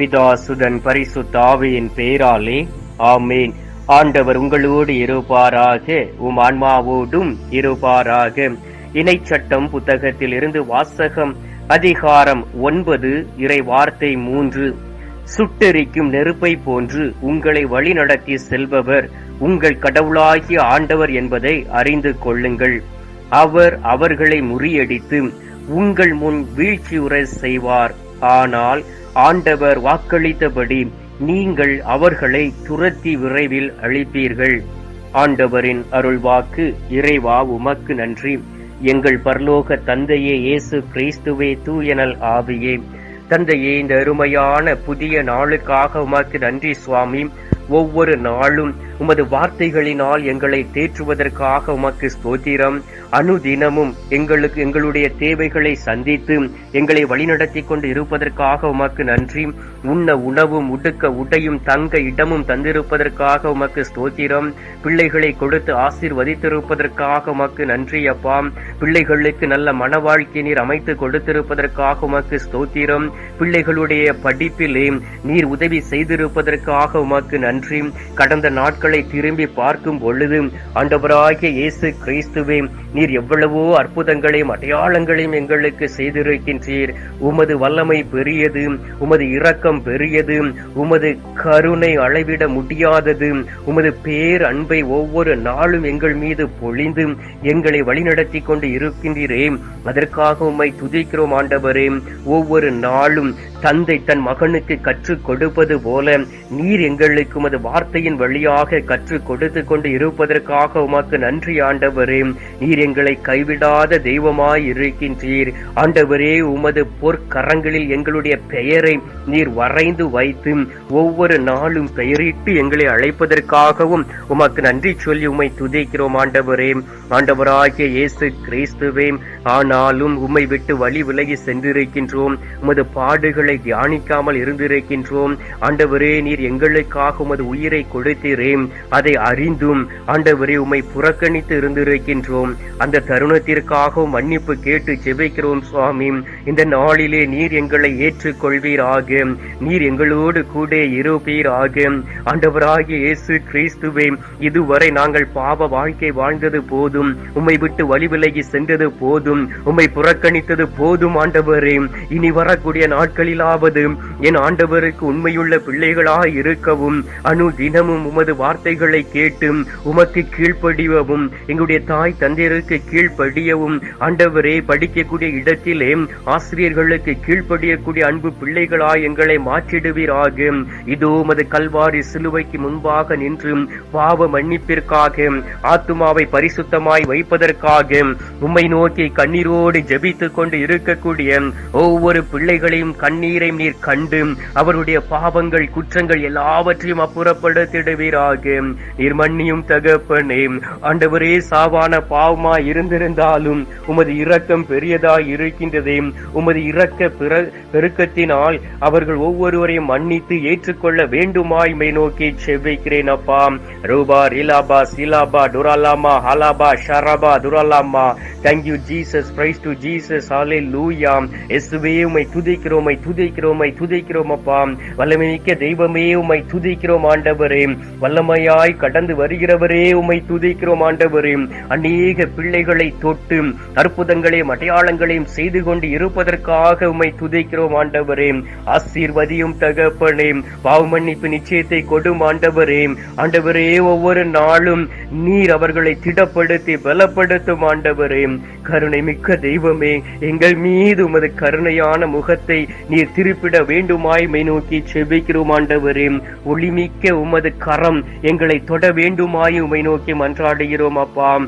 பிதாசுதன் பரிசுத்தாவியின் பேராலே ஆமேன். ஆண்டவர் உங்களோடு இருப்பாராக உம் ஆன்மாவோடும் இருப்பாராக. இணைச்சட்டம் புத்தகத்தில் இருந்து வாசகம் அதிகாரம் ஒன்பது இறை வார்த்தை மூன்று. சுட்டெரிக்கும் நெருப்பை போன்று உங்களை வழிநடத்தி செல்பவர் உங்கள் கடவுளாகிய ஆண்டவர் என்பதை அறிந்து கொள்ளுங்கள். அவர் அவர்களை முறியடித்து உங்கள் முன் வீழ்ச்சியுற செய்வார். ஆனால் ஆண்டவர் வாக்களித்தபடி நீங்கள் அவர்களை துரத்தி விரைவில் அழிப்பீர்கள். ஆண்டவரின் அருள்வாக்கு இறைவா உமக்கு நன்றி. எங்கள் பரலோக தந்தையே இயேசு கிறிஸ்துவே தூயனல் ஆவியே. தந்தையே இந்த அருமையான புதிய நாளுக்காக உமக்கு நன்றி சுவாமி. ஒவ்வொரு நாளும் உமது வார்த்தைகளினால் எங்களை தேற்றுவதற்காக உமக்கு ஸ்தோத்திரம். அனுதினமும் எங்களுக்கு எங்களுடைய தேவைகளை சந்தித்து எங்களை வழிநடத்தி கொண்டு இருப்பதற்காக உமக்கு நன்றி. உண்ண உணவும் உடுக்க உடையும் தங்க இடமும் தந்திருப்பதற்காக உமக்கு ஸ்தோத்திரம். பிள்ளைகளை கொடுத்து ஆசீர்வதித்திருப்பதற்காக உமக்கு நன்றி அப்பா. பிள்ளைகளுக்கு நல்ல மன வாழ்க்கை நீர் அமைத்து கொடுத்திருப்பதற்காக உமக்கு ஸ்தோத்திரம். பிள்ளைகளுடைய படிப்பிலே நீர் உதவி செய்திருப்பதற்காக உமக்கு நன்றி. கடந்த நாட்கள் திரும்பி பார்க்கும் பொழுது ஆண்டவராகிய இயேசு கிறிஸ்துவே நீர் எவ்வளவோ அற்புதங்களையும் அடையாளங்களையும் எங்களுக்கு செய்திருக்கின்றீர். உமது வல்லமை பெரியது உமது இரக்கம் பெரியது உமது கருணை அளவிட முடியாதது உமது பேர் அன்பை ஒவ்வொரு நாளும் எங்கள் மீது பொழிந்து எங்களை வழிநடத்தி கொண்டு இருக்கின்றீரே. அதற்காக உம்மை துதிக்கிறோம் ஆண்டவரே. ஒவ்வொரு நாளும் தந்தை தன் மகனுக்கு கற்றுக் கொடுப்பது போல நீர் எங்களுக்கு உமது வார்த்தையின் வழியாக கற்றுக் கொடுத்து கொண்டு இருப்பதற்காக உமக்கு நன்றி ஆண்டவரே. நீர் எங்களை கைவிடாத தெய்வமாய் இருக்கின்றீர். ஆண்டவரே உமது பொற்கரங்களில் எங்களுடைய பெயரை நீர் வரைந்து வைத்து ஒவ்வொரு நாளும் பெயரிட்டு எங்களை அழைப்பதற்காகவும் உமக்கு நன்றி சொல்லி உம்மை துதிக்கிறோம் ஆண்டவரே. ஆண்டவராகிய இயேசு கிறிஸ்துவே ஆனாலும் உம்மை விட்டு வழி விலகி சென்றிருக்கின்றோம். உமது பாடுகளை தியானிக்காமல் இருந்திருக்கின்றோம். ஆண்டவரே நீர் எங்களுக்காக உமது உயிரை கொடுத்தீரே. அதை அறிந்தும் ஆண்டவரே உம்மை புறக்கணித்து இருந்திருக்கின்றோம். அந்த தருணத்திற்காகவும் மன்னிப்பு கேட்டு ஜெபிக்கிறோம் சுவாமி. இந்த நாளிலே நீர் எங்களை ஏற்றுக்கொள்வீராக. நீர் எங்களோடு கூட இருப்பீராக. ஆண்டவராகிய இயேசு கிறிஸ்துவே இதுவரை நாங்கள் பாவ வாழ்க்கை வாழ்ந்தது போதும். உம்மை விட்டு வழி விலகி சென்றது போதும். போதும். உம்மை புறக்கணித்தது போதும் ஆண்டவரே. இனி வரக்கூடிய நாட்களிலாவது என் ஆண்டவருக்கு உண்மையுள்ள பிள்ளைகளாக இருக்கவும் அணு தினமும் உமது வார்த்தைகளை கேட்டும் உமக்கு கீழ்ப்படியவும் எங்களுடைய தாய் தந்தையருக்கு கீழ்ப்படியவும் ஆண்டவரே படிக்கக்கூடிய இடத்திலே ஆசிரியர்களுக்கு கீழ்ப்படியக்கூடிய அன்பு பிள்ளைகளாய் எங்களை மாற்றிடுவீராக. இதோ உமது கல்வாரி சிலுவைக்கு முன்பாக நின்று பாவ மன்னிப்பிற்காக ஆத்துமாவை பரிசுத்தமாய் வைப்பதற்காக உம்மை நோக்கி கண்ணீரோடு ஜெபித்துக் கொண்டு இருக்கக்கூடிய ஒவ்வொரு பிள்ளைகளையும் கண்ணீரையும் நீர் கண்டு அவருடைய பாவங்கள் குற்றங்கள் எல்லாவற்றையும் அப்புறப்படுத்திடுவீராக. நீர் மன்னியும் தகப்பனே. ஆண்டவரே சாவான பாவமா இருந்திருந்தாலும் உமது இரக்கம் பெரியதாய் இருக்கின்றதே. உமது இரக்க பெருக்கத்தினால் அவர்கள் ஒவ்வொருவரையும் மன்னித்து ஏற்றுக்கொள்ள வேண்டுமாய் மை நோக்கி செவ்விக்கிறேன் அப்பா. ரூபா ரிலாபா சிலாபா டுராலாமா ஹலாபா ஷராபா துராலாமா thank you ஜீஸ் Jesus praise to Jesus hallelujah எஸ்வே உமை துதிக்கிறோம் உம்மை துதிக்கிறோம் உம்மை துதிக்கிறோம் அப்பா. வல்லமை மிக்க தெய்வமே உம்மை துதிக்கிறோம் ஆண்டவரே. வல்லமையாய் கடந்து வருகிறவரே உம்மை துதிக்கிறோம் ஆண்டவரே. அநேக பிள்ளைகளை தொட்டு அற்புதங்களையும் அடையாளங்களையும் செய்து கொண்டு இருப்பதற்காக உம்மை துதிக்கிறோம் ஆண்டவரே. ஆசீர்வதியும் தகப்பனே. பாவ மன்னிப்பு நிச்சயத்தை கொடும் ஆண்டவரே. ஆண்டவரே ஒவ்வொரு நாளும் நீர் அவர்களை திடப்படுத்தி பலப்படுத்தும் ஆண்டவரே. கருணை மிக்க தெய்வமே எங்கள் மீது உமது கருணையான முகத்தை நீர் திருப்பிட வேண்டுமாய் மை நோக்கி செபிக்கிறோம் ஆண்டவரே. ஒளிமிக்க உமது கரம் எங்களை தொட வேண்டுமாய் உமை நோக்கி மன்றாடுகிறோம் அப்பா.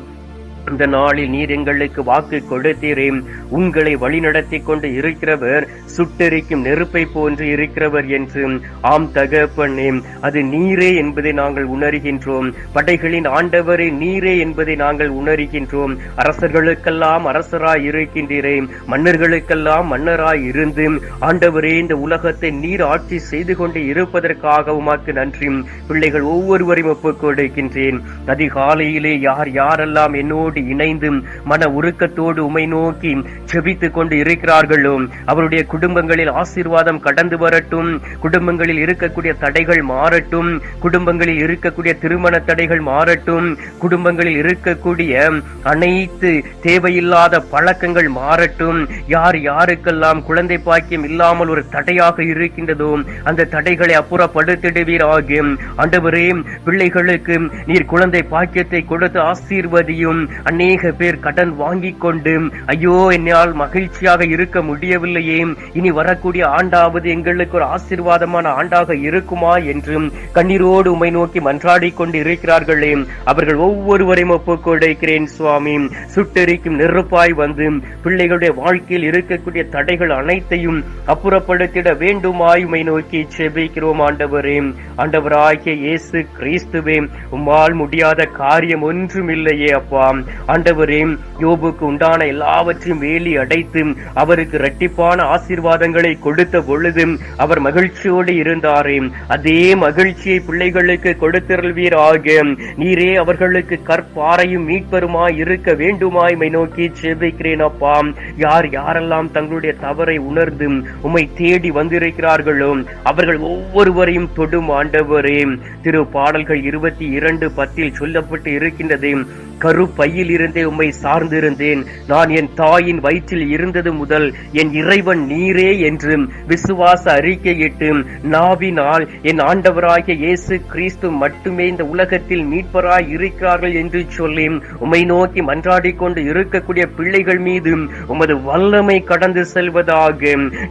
இந்த நாளில் நீர் எங்களுக்கு வாக்கு கொடுத்தீரே உங்களை வழிநடத்தி கொண்டு இருக்கிறவர் சுட்டெரிக்கும் நெருப்பை போன்று இருக்கிறவர் என்று. ஆம் தகப்பனே அது நீரே என்பதை நாங்கள் உணர்கின்றோம். படைகளின் ஆண்டவரே நீரே என்பதை நாங்கள் உணர்கின்றோம். அரசர்களுக்கெல்லாம் அரசராய் இருக்கின்றீரே மன்னர்களுக்கெல்லாம் மன்னராய் இருந்து. ஆண்டவரே இந்த உலகத்தை நீர் ஆட்சி செய்து கொண்டு இருப்பதற்காக உமாக்கு நன்றி. பிள்ளைகள் ஒவ்வொருவரையும் ஒப்புக் கொடுக்கின்றேன். அதிகாலையிலே யார் யாரெல்லாம் என்னோடு எங்களோடு இணைந்து மன உருக்கத்தோடு உமை நோக்கி செபித்துக் கொண்டு இருக்கிறார்களோ. அவருடைய குடும்பங்களில் ஆசீர்வாதம் கடந்து வரட்டும். குடும்பங்களில் இருக்கக்கூடிய தடைகள் மாறட்டும். குடும்பங்களில் இருக்கக்கூடிய திருமண தடைகள் மாறட்டும். குடும்பங்களில் இருக்கக்கூடிய அனைத்து தேவையில்லாத பழக்கங்கள் மாறட்டும். யார் யாருக்கெல்லாம் குழந்தை பாக்கியம் இல்லாமல் ஒரு தடையாக இருக்கின்றதோ அந்த தடைகளை அப்புறப்படுத்திடுவீராகும் ஆண்டவரே பிள்ளைகளுக்கு நீர் குழந்தை பாக்கியத்தை கொடுத்து ஆசீர்வதியும். அநேக பேர் கடன் வாங்கி கொண்டு ஐயோ என்னால் மகிழ்ச்சியாக இருக்க முடியவில்லையே. இனி வரக்கூடிய ஆண்டாவது எங்களுக்கு ஒரு ஆசீர்வாதமான ஆண்டாக இருக்குமா? என்று கண்ணீரோடு உமை நோக்கி மன்றாடி கொண்டு இருக்கிறார்களே அவர்கள் ஒவ்வொருவரையும் ஒப்புக்கொடுக்கிறேன் சுவாமி. சுட்டெரிக்கும் நெருப்பாய் வந்து பிள்ளைகளுடைய வாழ்க்கையில் இருக்கக்கூடிய தடைகள் அனைத்தையும் அப்புறப்படுத்திட வேண்டுமாய் உமை நோக்கி செபிக்கிறோம் ஆண்டவரே. ஆண்டவராகிய இயேசு கிறிஸ்துவே உம்மால் முடியாத காரியம் ஒன்றும் இல்லையே அப்பா. ஆண்டவரே யோபுக்கு உண்டான எல்லாவற்றையும் வேலி அடைத்து அவருக்கு இரட்டிப்பான ஆசீர்வாதங்களை கொடுத்த பொழுது அவர் மகிழ்ச்சியோடு இருந்தாரே. அதே மகிழ்ச்சியை பிள்ளைகளுக்கு கொடுத்திருவீராக நீரே அவர்களுக்கு கற்பாறையும் மீட்பருமாய் இருக்க வேண்டுமாய் நோக்கி செபிக்கிறேன் அப்பா. யார் யாரெல்லாம் தங்களுடைய தவறை உணர்ந்து உம்மை தேடி வந்திருக்கிறார்களோ அவர்கள் ஒவ்வொருவரையும் தொடும் ஆண்டவரே. திரு பாடல்கள் இருபத்தி இரண்டு பத்தில் சொல்லப்பட்டு இருக்கின்றது. கருப்பையில் இருந்தே உம்மை சார்ந்திருந்தேன். நான் என் தாயின் வயிற்றில் இருந்தது முதல் என் இறைவன் நீரே என்று விசுவாச அறிக்கையிட்டு நாவினால் என் ஆண்டவராகிய இயேசு கிறிஸ்து மட்டுமே இந்த உலகத்தில் மீட்பராய் இருக்கிறார்கள் என்று சொல்லி உம்மை நோக்கி மன்றாடி கொண்டு இருக்கக்கூடிய பிள்ளைகள் மீது உமது வல்லமை கடந்து செல்வதாக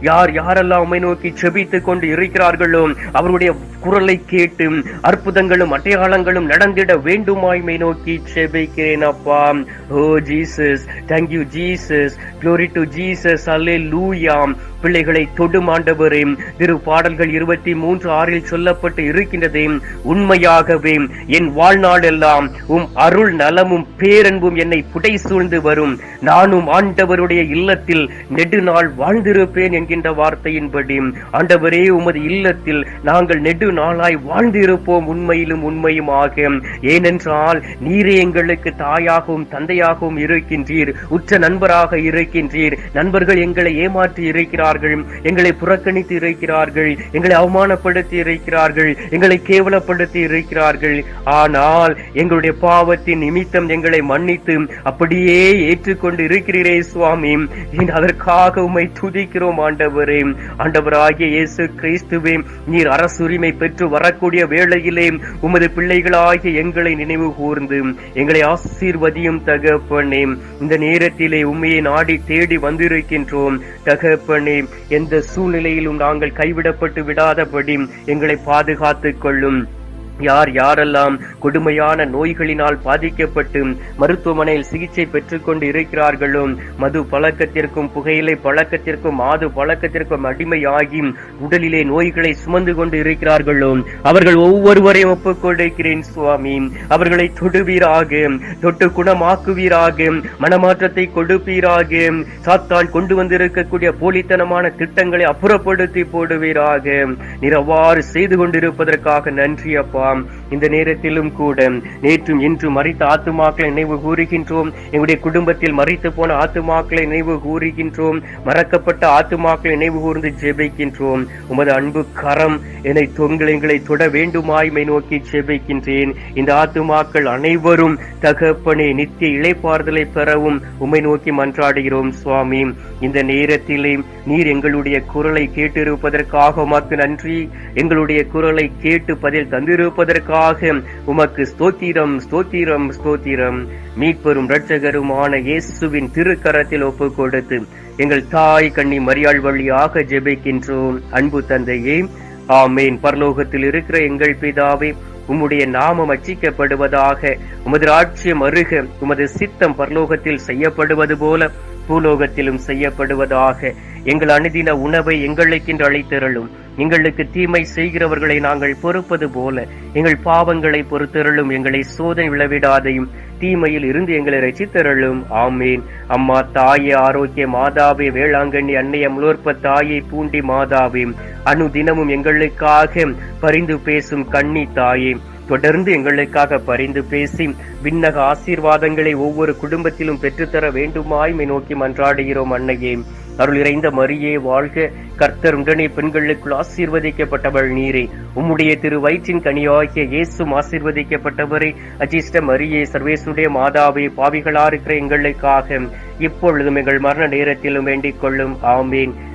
யார் யாரெல்லாம் உம்மை நோக்கி செபித்துக் கொண்டு இருக்கிறார்களோ அவருடைய குரலை கேட்டு அற்புதங்களும் அடையாளங்களும் நடந்திட வேண்டுமாய்மை நோக்கி செபிக்கிறேன் அப்பா. Oh Jesus. Thank you, Jesus. Glory to Jesus. Hallelujah. பிள்ளைகளை தொடும் ஆண்டவரே திரு பாடல்கள் இருபத்தி மூன்று ஆறில் சொல்லப்பட்டு இருக்கின்றது. உண்மையாகவே என் வாழ்நாள் எல்லாம் உம் அருள் நலமும் பேரன்பும் என்னை புடை சூழ்ந்து வரும். நானும் ஆண்டவருடைய இல்லத்தில் நெடுநாள் வாழ்ந்திருப்பேன் என்கின்ற வார்த்தையின்படி. ஆண்டவரே உமது இல்லத்தில் நாங்கள் நெடு நாளாய் வாழ்ந்திருப்போம் உண்மையிலும் உண்மையுமாக. ஏனென்றால் நீரே எங்களுக்கு தாயாகவும் தந்தையாகவும் இருக்கின்றீர். உற்ற நண்பராக இருக்கின்றீர். நண்பர்கள் எங்களை ஏமாற்றி இருக்கிறார் இருக்கிறார்கள் எங்களை புறக்கணித்து இருக்கிறார்கள். எங்களை அவமானப்படுத்தி இருக்கிறார்கள். எங்களை கேவலப்படுத்தி இருக்கிறார்கள். ஆனால் எங்களுடைய பாவத்தின் நிமித்தம் எங்களை மன்னித்து அப்படியே ஏற்றுக்கொண்டு இருக்கிறீரே சுவாமி. அதற்காக உம்மை துதிக்கிறோம் ஆண்டவரே. ஆண்டவராகிய இயேசு கிறிஸ்துவே நீர் அரசுரிமை பெற்று வரக்கூடிய வேளையிலே உமது பிள்ளைகளாகிய எங்களை நினைவு கூர்ந்து எங்களை ஆசீர்வதியும் தகப்பனே. இந்த நேரத்திலே உண்மையை நாடி தேடி வந்திருக்கின்றோம். தகப்பனே எந்த சூழ்நிலையிலும் நாங்கள் கைவிடப்பட்டு விடாதபடி எங்களை பாதுகாத்துக் கொள்ளும். யார் யாரெல்லாம் கொடுமையான நோய்களினால் பாதிக்கப்பட்டு மருத்துவமனையில் சிகிச்சை பெற்றுக்கொண்டு இருக்கிறார்களோ மது பழக்கத்திற்கும் புகையிலை பழக்கத்திற்கும் மாது பழக்கத்திற்கும் அடிமையாகி உடலிலே நோய்களை சுமந்து கொண்டு இருக்கிறார்களோ அவர்கள் ஒவ்வொருவரையும் ஒப்புக்கொண்டிருக்கிறேன் சுவாமி. அவர்களை தொடுவீராக தொட்டு குணமாக்குவீராக மனமாற்றத்தை கொடுப்பீராக சாத்தான் கொண்டு வந்திருக்கக்கூடிய போலித்தனமான திட்டங்களை அப்புறப்படுத்தி போடுவீராக. நிறவாறு செய்து கொண்டிருப்பதற்காக நன்றி அப்பா. um, இந்த நேரத்திலும் கூட நேற்றும் இன்று மறித்த ஆத்துமாக்களை நினைவு கூறுகின்றோம். எங்களுடைய குடும்பத்தில் மறித்து போன ஆத்துமாக்களை நினைவு கூறுகின்றோம். மறக்கப்பட்ட ஆத்துமாக்களை நினைவு கூர்ந்து ஜெபிக்கின்றோம். உமது அன்பு கரம் என்னை தொங்கல் எங்களை தொட வேண்டுமாய்மை நோக்கி ஜெபிக்கின்றேன். இந்த ஆத்துமாக்கள் அனைவரும் தகப்பனே நித்திய இழைப்பாறுதலை பெறவும் உம்மை நோக்கி மன்றாடுகிறோம் சுவாமி. இந்த நேரத்திலே நீர் எங்களுடைய குரலை கேட்டிருப்பதற்காக உமக்கு நன்றி. எங்களுடைய குரலை கேட்டு பதில் தந்திருப்பதற்காக உமக்கு ஸ்தோத்திரம் ஸ்தோத்திரம் ஸ்தோத்திரம். மீட்பெரும் இரட்சகருமான இயேசுவின் திருக்கரத்தில் ஒப்பு கொடுத்து எங்கள் தாய் கண்ணி மரியாள் வழியாக ஜெபிக்கின்றோம். அன்பு தந்தையே ஆமேன். பரலோகத்தில் இருக்கிற எங்கள் பிதாவே உம்முடைய நாமம் அச்சிக்கப்படுவதாக உமது ராட்சியம் அருக உமது சித்தம் பரலோகத்தில் செய்யப்படுவது போல பூலோகத்திலும் செய்யப்படுவதாக எங்கள் அனுதின உணவை எங்களுக்கென்று அழைத்தருளும் எங்களுக்கு தீமை செய்கிறவர்களை நாங்கள் பொறுப்பது போல எங்கள் பாவங்களை பொறுத்தருளும் எங்களை சோதனை விளவிடாதையும் தீமையில் இருந்து எங்களை ரசித்தருளும் ஆமேன். அம்மா தாயே ஆரோக்கிய மாதாவே வேளாங்கண்ணி அன்னைய முலோற்ப தாயை பூண்டி மாதாவே அனு தினமும் எங்களுக்காக பரிந்து பேசும் கண்ணி தாயே தொடர்ந்து எங்களுக்காக பரிந்து பேசி விண்ணக ஆசீர்வாதங்களை ஒவ்வொரு குடும்பத்திலும் பெற்றுத்தர வேண்டுமாய் நோக்கி மன்றாடுகிறோம் அன்னையே. அருள் இறைந்த மரியே வாழ்க. கர்த்தர் உடனே பெண்களுக்குள் ஆசீர்வதிக்கப்பட்டவள் நீரே. உம்முடைய திரு வயிற்றின் கனியாகிய இயேசும் ஆசீர்வதிக்கப்பட்டவரே. அஜிஷ்ட மரியே சர்வேசுடைய மாதாவே பாவிகளா இருக்கிற எங்களுக்காக இப்பொழுதும் எங்கள் மரண நேரத்திலும் வேண்டிக் கொள்ளும். ஆமீன்.